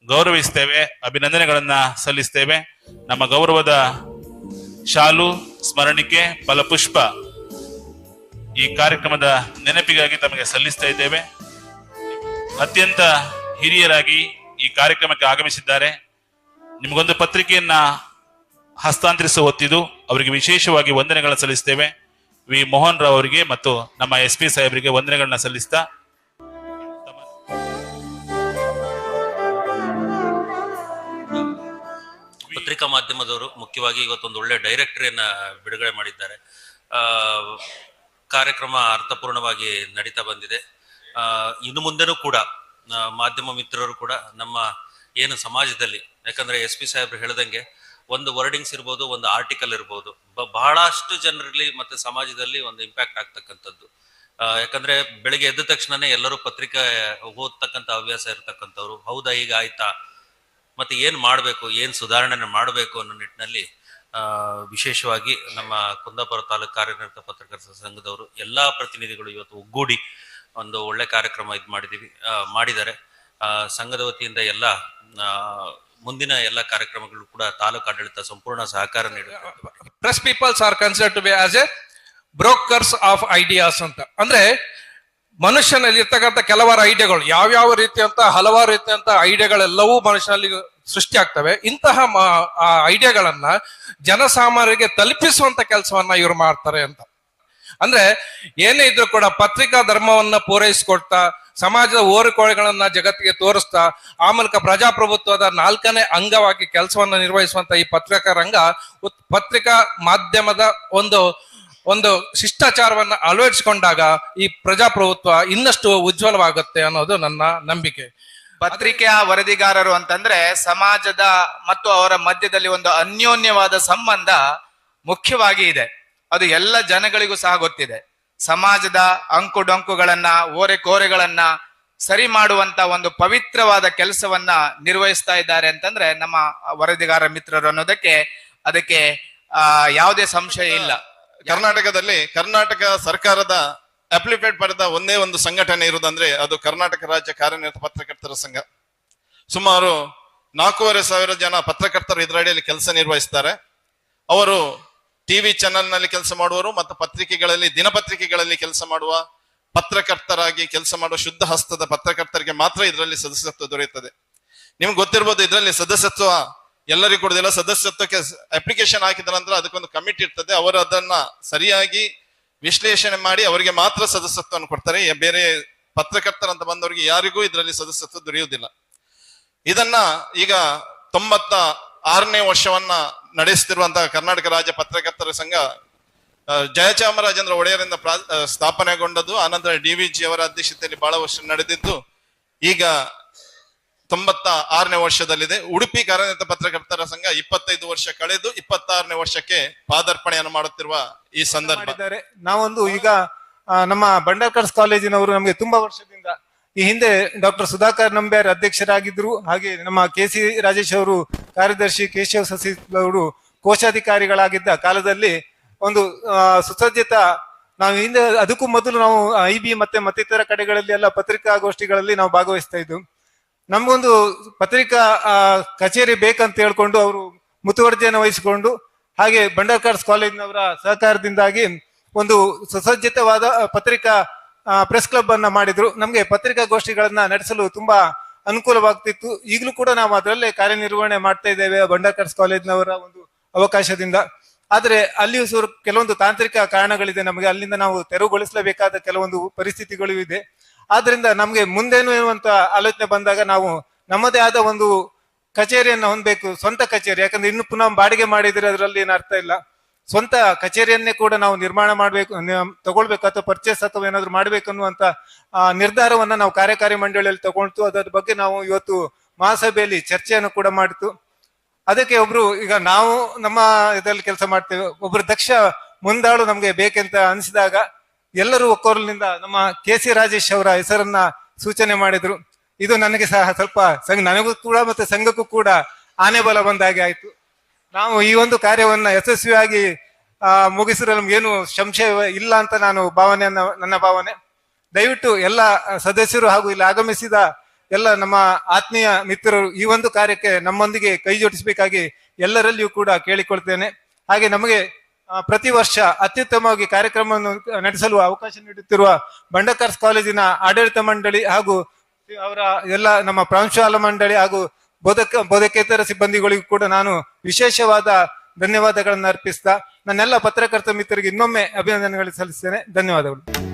ಗೌರವಿಸ್ತೇವೆ, ಅಭಿನಂದನೆಗಳನ್ನ ಸಲ್ಲಿಸ್ತೇವೆ. ನಮ್ಮ ಗೌರವದ ಶಾಲು, ಸ್ಮರಣಿಕೆ, ಫಲಪುಷ್ಪ ಈ ಕಾರ್ಯಕ್ರಮದ ನೆನಪಿಗಾಗಿ ತಮಗೆ ಸಲ್ಲಿಸ್ತಾ ಇದ್ದೇವೆ. ಅತ್ಯಂತ ಹಿರಿಯರಾಗಿ ಈ ಕಾರ್ಯಕ್ರಮಕ್ಕೆ ಆಗಮಿಸಿದ್ದಾರೆ. ನಿಮಗೊಂದು ಪತ್ರಿಕೆಯನ್ನ ಹಸ್ತಾಂತರಿಸುವ ಹೊತ್ತಿದ್ದು ಅವರಿಗೆ ವಿಶೇಷವಾಗಿ ವಂದನೆಗಳನ್ನು ಸಲ್ಲಿಸ್ತೇವೆ. ವಿ ಮೋಹನ್ ರಾವ್ ಅವರಿಗೆ ಮತ್ತು ನಮ್ಮ ಎಸ್ ಪಿ ಸಾಹೇಬರಿಗೆ ವಂದನೆಗಳನ್ನ ಸಲ್ಲಿಸ್ತಾ ಪತ್ರಿಕಾ ಮಾಧ್ಯಮದವರು ಮುಖ್ಯವಾಗಿ ಇವತ್ತೊಂದು ಒಳ್ಳೆ ಡೈರೆಕ್ಟರಿಯನ್ನ ಬಿಡುಗಡೆ ಮಾಡಿದ್ದಾರೆ. ಕಾರ್ಯಕ್ರಮ ಅರ್ಥಪೂರ್ಣವಾಗಿ ನಡೀತಾ ಬಂದಿದೆ. ಇನ್ನು ಮುಂದೆನೂ ಕೂಡ ಮಾಧ್ಯಮ ಮಿತ್ರರು ಕೂಡ ನಮ್ಮ ಏನು ಸಮಾಜದಲ್ಲಿ, ಯಾಕಂದ್ರೆ ಎಸ್ ಪಿ ಸಾಹೇಬ್ರು ಹೇಳ್ದಂಗೆ ಒಂದು ವರ್ಡಿಂಗ್ಸ್ ಇರ್ಬೋದು, ಒಂದು ಆರ್ಟಿಕಲ್ ಇರ್ಬೋದು ಬಹಳಷ್ಟು ಜನರಲ್ಲಿ ಮತ್ತೆ ಸಮಾಜದಲ್ಲಿ ಒಂದು ಇಂಪ್ಯಾಕ್ಟ್ ಆಗ್ತಕ್ಕಂಥದ್ದು. ಯಾಕಂದ್ರೆ ಬೆಳಿಗ್ಗೆ ಎದ್ದ ತಕ್ಷಣನೇ ಎಲ್ಲರೂ ಪತ್ರಿಕೆ ಓದ್ತಕ್ಕಂಥ ಹವ್ಯಾಸ ಇರ್ತಕ್ಕಂಥವ್ರು, ಹೌದಾ ಈಗ ಆಯ್ತಾ, ಮತ್ತೆ ಏನ್ ಮಾಡಬೇಕು, ಏನ್ ಸುಧಾರಣೆ ಮಾಡಬೇಕು ಅನ್ನೋ ನಿಟ್ಟಿನಲ್ಲಿ ವಿಶೇಷವಾಗಿ ನಮ್ಮ ಕುಂದಾಪುರ ತಾಲೂಕು ಕಾರ್ಯನಿರತ ಪತ್ರಕರ್ತರ ಸಂಘದವರು ಎಲ್ಲಾ ಪ್ರತಿನಿಧಿಗಳು ಇವತ್ತು ಒಗ್ಗೂಡಿ ಒಂದು ಒಳ್ಳೆ ಕಾರ್ಯಕ್ರಮ ಇದು ಮಾಡಿದೀವಿ ಮಾಡಿದ್ದಾರೆ. ಸಂಘದ ವತಿಯಿಂದ ಎಲ್ಲ ಮುಂದಿನ ಎಲ್ಲ ಕಾರ್ಯಕ್ರಮಗಳು ಕೂಡ ತಾಲೂಕು ಆಡಳಿತ ಸಂಪೂರ್ಣ ಸಹಕಾರ ನೀಡುತ್ತೆ. Press peoples are consider to be as a brokers of ideas ಅಂತ. ಅಂದ್ರೆ ಮನುಷ್ಯನಲ್ಲಿ ಇರ್ತಕ್ಕಂಥ ಕೆಲವಾರು ಐಡಿಯಾಗಳು, ಯಾವ್ಯಾವ ರೀತಿಯಂತ, ಹಲವಾರು ರೀತಿಯಂತ ಐಡಿಯಾಗಳೆಲ್ಲವೂ ಮನುಷ್ಯನಲ್ಲಿ ಸೃಷ್ಟಿ ಆಗ್ತವೆ. ಇಂತಹ ಐಡಿಯಾಗಳನ್ನ ಜನಸಾಮಾನ್ಯರಿಗೆ ತಲುಪಿಸುವಂತ ಕೆಲಸವನ್ನ ಇವ್ರು ಮಾಡ್ತಾರೆ ಅಂತ. ಅಂದ್ರೆ ಏನೇ ಇದ್ರು ಕೂಡ ಪತ್ರಿಕಾ ಧರ್ಮವನ್ನ ಪೂರೈಸಿಕೊಡ್ತಾ, ಸಮಾಜದ ಓರಿಕೋಳೆಗಳನ್ನ ಜಗತ್ತಿಗೆ ತೋರಿಸ್ತಾ, ಆ ಮೂಲಕ ಪ್ರಜಾಪ್ರಭುತ್ವದ ನಾಲ್ಕನೇ ಅಂಗವಾಗಿ ಕೆಲಸವನ್ನ ನಿರ್ವಹಿಸುವಂತ ಈ ಪತ್ರಿಕಾ ರಂಗ ಪತ್ರಿಕಾ ಮಾಧ್ಯಮದ ಒಂದು ಒಂದು ಶಿಷ್ಟಾಚಾರವನ್ನ ಅಳವಡಿಸಿಕೊಂಡಾಗ ಈ ಪ್ರಜಾಪ್ರಭುತ್ವ ಇನ್ನಷ್ಟು ಉಜ್ವಲವಾಗುತ್ತೆ ಅನ್ನೋದು ನನ್ನ ನಂಬಿಕೆ. ಪತ್ರಿಕೆಯ ವರದಿಗಾರರು ಅಂತಂದ್ರೆ ಸಮಾಜದ ಮತ್ತು ಅವರ ಮಧ್ಯದಲ್ಲಿ ಒಂದು ಅನ್ಯೋನ್ಯವಾದ ಸಂಬಂಧ ಮುಖ್ಯವಾಗಿ ಇದೆ. ಅದು ಎಲ್ಲ ಜನಗಳಿಗೂ ಸಹ ಗೊತ್ತಿದೆ. ಸಮಾಜದ ಅಂಕು ಡೊಂಕುಗಳನ್ನ ಓರೆ ಕೋರೆಗಳನ್ನ ಸರಿ ಮಾಡುವಂತ ಒಂದು ಪವಿತ್ರವಾದ ಕೆಲಸವನ್ನ ನಿರ್ವಹಿಸ್ತಾ ಇದ್ದಾರೆ ಅಂತಂದ್ರೆ ನಮ್ಮ ವರದಿಗಾರ ಮಿತ್ರರು ಅನ್ನೋದಕ್ಕೆ ಅದಕ್ಕೆ ಯಾವುದೇ ಸಂಶಯ ಇಲ್ಲ. ಕರ್ನಾಟಕದಲ್ಲಿ ಕರ್ನಾಟಕ ಸರ್ಕಾರದ ಅಪ್ಲಿಫೈಡ್ ಪಡೆದ ಒಂದೇ ಒಂದು ಸಂಘಟನೆ ಇರುವುದಂದ್ರೆ ಅದು ಕರ್ನಾಟಕ ರಾಜ್ಯ ಕಾರ್ಯನಿರತ ಪತ್ರಕರ್ತರ ಸಂಘ. ಸುಮಾರು ನಾಲ್ಕೂವರೆ ಸಾವಿರ ಜನ ಪತ್ರಕರ್ತರು ಇದರಡಿಯಲ್ಲಿ ಕೆಲಸ ನಿರ್ವಹಿಸ್ತಾರೆ. ಅವರು ಟಿವಿ ಚಾನೆಲ್ನಲ್ಲಿ ಕೆಲಸ ಮಾಡುವರು ಮತ್ತು ಪತ್ರಿಕೆಗಳಲ್ಲಿ, ದಿನಪತ್ರಿಕೆಗಳಲ್ಲಿ ಕೆಲಸ ಮಾಡುವ ಪತ್ರಕರ್ತರಾಗಿ ಕೆಲಸ ಮಾಡುವ ಶುದ್ಧ ಹಸ್ತದ ಪತ್ರಕರ್ತರಿಗೆ ಮಾತ್ರ ಇದರಲ್ಲಿ ಸದಸ್ಯತ್ವ ದೊರೆಯುತ್ತದೆ. ನಿಮ್ಗೆ ಗೊತ್ತಿರ್ಬೋದು ಇದರಲ್ಲಿ ಸದಸ್ಯತ್ವ ಎಲ್ಲರಿಗೂ ಕೊಡುದಿಲ್ಲ ಸದಸ್ಯತ್ವಕ್ಕೆ ಅಪ್ಲಿಕೇಶನ್ ಹಾಕಿದ ನಂತರ ಅದಕ್ಕೊಂದು ಕಮಿಟಿ ಇರ್ತದೆ. ಅವರು ಅದನ್ನ ಸರಿಯಾಗಿ ವಿಶ್ಲೇಷಣೆ ಮಾಡಿ ಅವರಿಗೆ ಮಾತ್ರ ಸದಸ್ಯತ್ವವನ್ನು ಕೊಡ್ತಾರೆ. ಬೇರೆ ಪತ್ರಕರ್ತರಂತ ಬಂದವರಿಗೆ ಯಾರಿಗೂ ಇದರಲ್ಲಿ ಸದಸ್ಯತ್ವ ದೊರೆಯುವುದಿಲ್ಲ. ಇದನ್ನ ಈಗ ತೊಂಬತ್ತ ಆರನೇ ವರ್ಷವನ್ನ ನಡೆಸುತ್ತಿರುವಂತಹ ಕರ್ನಾಟಕ ರಾಜ್ಯ ಪತ್ರಕರ್ತರ ಸಂಘ ಜಯಚಾಮರಾಜೇಂದ್ರ ಒಡೆಯರಿಂದ ಸ್ಥಾಪನೆಗೊಂಡದ್ದು. ಆನಂತರ ಡಿ ವಿ ಅವರ ಅಧ್ಯಕ್ಷತೆಯಲ್ಲಿ ಬಹಳ ವರ್ಷ ನಡೆದಿದ್ದು. ಈಗ ತೊಂಬತ್ತ ಆರನೇ ವರ್ಷದಲ್ಲಿದೆ. ಉಡುಪಿ ಕಾರ್ಯನಿರತ ಪತ್ರಕರ್ತರ ಸಂಘ ಇಪ್ಪತ್ತೈದು ವರ್ಷ ಕಳೆದು ಇಪ್ಪತ್ತಾರನೇ ವರ್ಷಕ್ಕೆ ಪಾದಾರ್ಪಣೆಯನ್ನು ಮಾಡುತ್ತಿರುವ ಈ ಸಂದರ್ಭ. ನಾವೊಂದು ಈಗ ನಮ್ಮ ಬಂಡಾರ್ಕರ್ಸ್ ಕಾಲೇಜಿನವರು ನಮಗೆ ತುಂಬಾ ವರ್ಷದಿಂದ ಈ ಹಿಂದೆ ಡಾಕ್ಟರ್ ಸುಧಾಕರ್ ನಂಬ್ಯಾರ್ ಅಧ್ಯಕ್ಷರಾಗಿದ್ರು. ಹಾಗೆ ನಮ್ಮ ಕೆ ಸಿ ರಾಜೇಶ್ ಅವರು ಕಾರ್ಯದರ್ಶಿ ಕೇಶವ್ ಸಸಿ ಅವರು ಕೋಶಾಧಿಕಾರಿಗಳಾಗಿದ್ದ ಕಾಲದಲ್ಲಿ ಒಂದು ಸುಸಜ್ಜಿತ ನಾವು ಹಿಂದೆ, ಅದಕ್ಕೂ ಮೊದಲು ನಾವು ಐ ಬಿ ಮತ್ತೆ ಮತ್ತಿತರ ಕಡೆಗಳಲ್ಲಿ ಎಲ್ಲ ಪತ್ರಿಕಾಗೋಷ್ಠಿಗಳಲ್ಲಿ ನಾವು ಭಾಗವಹಿಸ್ತಾ ಇದ್ವು ನಮಗೊಂದು ಪತ್ರಿಕಾ ಕಚೇರಿ ಬೇಕಂತ ಹೇಳ್ಕೊಂಡು ಅವರು ಮುತುವರ್ಜಿಯನ್ನು ವಹಿಸಿಕೊಂಡು ಹಾಗೆ ಬಂಡರ್ಕಾರ್ಸ್ ಕಾಲೇಜಿನವರ ಸಹಕಾರದಿಂದಾಗಿ ಒಂದು ಸುಸಜ್ಜಿತವಾದ ಪತ್ರಿಕಾ ಪ್ರೆಸ್ ಕ್ಲಬ್ ಅನ್ನ ಮಾಡಿದ್ರು. ನಮಗೆ ಪತ್ರಿಕಾಗೋಷ್ಠಿಗಳನ್ನ ನಡೆಸಲು ತುಂಬಾ ಅನುಕೂಲವಾಗ್ತಿತ್ತು. ಈಗಲೂ ಕೂಡ ನಾವು ಅದರಲ್ಲೇ ಕಾರ್ಯನಿರ್ವಹಣೆ ಮಾಡ್ತಾ ಇದ್ದೇವೆ, ಬಂಡರ್ಕಾರ್ಸ್ ಕಾಲೇಜಿನವರ ಒಂದು ಅವಕಾಶದಿಂದ. ಆದರೆ ಅಲ್ಲಿಯೂ ಕೆಲವೊಂದು ತಾಂತ್ರಿಕ ಕಾರಣಗಳಿದೆ ನಮಗೆ. ಅಲ್ಲಿಂದ ನಾವು ತೆರವುಗೊಳಿಸಲೇಬೇಕಾದ ಕೆಲವೊಂದು ಪರಿಸ್ಥಿತಿಗಳು ಇದೆ. ಆದ್ರಿಂದ ನಮಗೆ ಮುಂದೇನು ಇರುವಂತ ಆಲೋಚನೆ ಬಂದಾಗ ನಾವು ನಮ್ಮದೇ ಆದ ಒಂದು ಕಚೇರಿಯನ್ನ ಹೊಂದಬೇಕು, ಸ್ವಂತ ಕಚೇರಿ. ಯಾಕಂದ್ರೆ ಇನ್ನು ಪುನಃ ಬಾಡಿಗೆ ಮಾಡಿದ್ರೆ ಅದರಲ್ಲಿ ಏನು ಅರ್ಥ ಇಲ್ಲ. ಸ್ವಂತ ಕಚೇರಿಯನ್ನೇ ಕೂಡ ನಾವು ನಿರ್ಮಾಣ ಮಾಡಬೇಕು ತಗೊಳ್ಬೇಕು ಅಥವಾ ಪರ್ಚೇಸ್ ಅಥವಾ ಏನಾದ್ರು ಮಾಡ್ಬೇಕು ಅನ್ನುವಂತ ನಿರ್ಧಾರವನ್ನ ನಾವು ಕಾರ್ಯಕಾರಿ ಮಂಡಳಿಯಲ್ಲಿ ತಗೊಳ್ತು ಅದರ ಬಗ್ಗೆ ನಾವು ಇವತ್ತು ಮಹಾಸಭೆಯಲ್ಲಿ ಚರ್ಚೆಯನ್ನು ಕೂಡ ಮಾಡಿತು ಅದಕ್ಕೆ ಒಬ್ರು ಈಗ ನಾವು ನಮ್ಮ ಇದರಲ್ಲಿ ಕೆಲಸ ಮಾಡ್ತೇವೆ. ಒಬ್ರು ದಕ್ಷ ಮುಂದಾಳು ನಮ್ಗೆ ಬೇಕೆಂತ ಅನಿಸಿದಾಗ ಎಲ್ಲರೂ ಒಕ್ಕೊರಲಿನಿಂದ ನಮ್ಮ ಕೆ ಸಿ ರಾಜೇಶ್ ಅವರ ಹೆಸರನ್ನ ಸೂಚನೆ ಮಾಡಿದ್ರು. ಇದು ನನಗೆ ಸಹ ಸ್ವಲ್ಪ ಸಂಘ ನನಗೂ ಕೂಡ ಮತ್ತೆ ಸಂಘಕ್ಕೂ ಕೂಡ ಆನೆ ಬಲ ಬಂದಾಗೆ ಆಯ್ತು. ನಾವು ಈ ಒಂದು ಕಾರ್ಯವನ್ನ ಯಶಸ್ವಿಯಾಗಿ ಆ, ಮುಗಿಸಿದ್ರೆ ನಮ್ಗೇನು ಸಂಶಯ ಇಲ್ಲ ಅಂತ ನಾನು ಭಾವನೆಯನ್ನ ನನ್ನ ಭಾವನೆ. ದಯವಿಟ್ಟು ಎಲ್ಲ ಸದಸ್ಯರು ಹಾಗೂ ಇಲ್ಲಿ ಆಗಮಿಸಿದ ಎಲ್ಲ ನಮ್ಮ ಆತ್ಮೀಯ ಮಿತ್ರರು ಈ ಒಂದು ಕಾರ್ಯಕ್ಕೆ ನಮ್ಮೊಂದಿಗೆ ಕೈ ಜೋಡಿಸಬೇಕಾಗಿ ಎಲ್ಲರಲ್ಲಿಯೂ ಕೂಡ ಕೇಳಿಕೊಳ್ತೇನೆ. ಹಾಗೆ ನಮಗೆ ಪ್ರತಿ ವರ್ಷ ಅತ್ಯುತ್ತಮವಾಗಿ ಕಾರ್ಯಕ್ರಮವನ್ನು ನಡೆಸಲು ಅವಕಾಶ ನೀಡುತ್ತಿರುವ ಬಂಡಕಾರ್ಸ್ ಕಾಲೇಜಿನ ಆಡಳಿತ ಮಂಡಳಿ ಹಾಗೂ ಅವರ ಎಲ್ಲ ನಮ್ಮ ಪ್ರಾಂಶುಪಾಲ ಮಂಡಳಿ ಹಾಗೂ ಬೋಧಕ, ಬೋಧಕೇತರ ಸಿಬ್ಬಂದಿಗಳಿಗೂ ಕೂಡ ನಾನು ವಿಶೇಷವಾದ ಧನ್ಯವಾದಗಳನ್ನು ಅರ್ಪಿಸ್ತಾ ನನ್ನೆಲ್ಲ ಪತ್ರಕರ್ತ ಮಿತ್ರರಿಗೆ ಇನ್ನೊಮ್ಮೆ ಅಭಿನಂದನೆಗಳು ಸಲ್ಲಿಸ್ತೇನೆ. ಧನ್ಯವಾದಗಳು.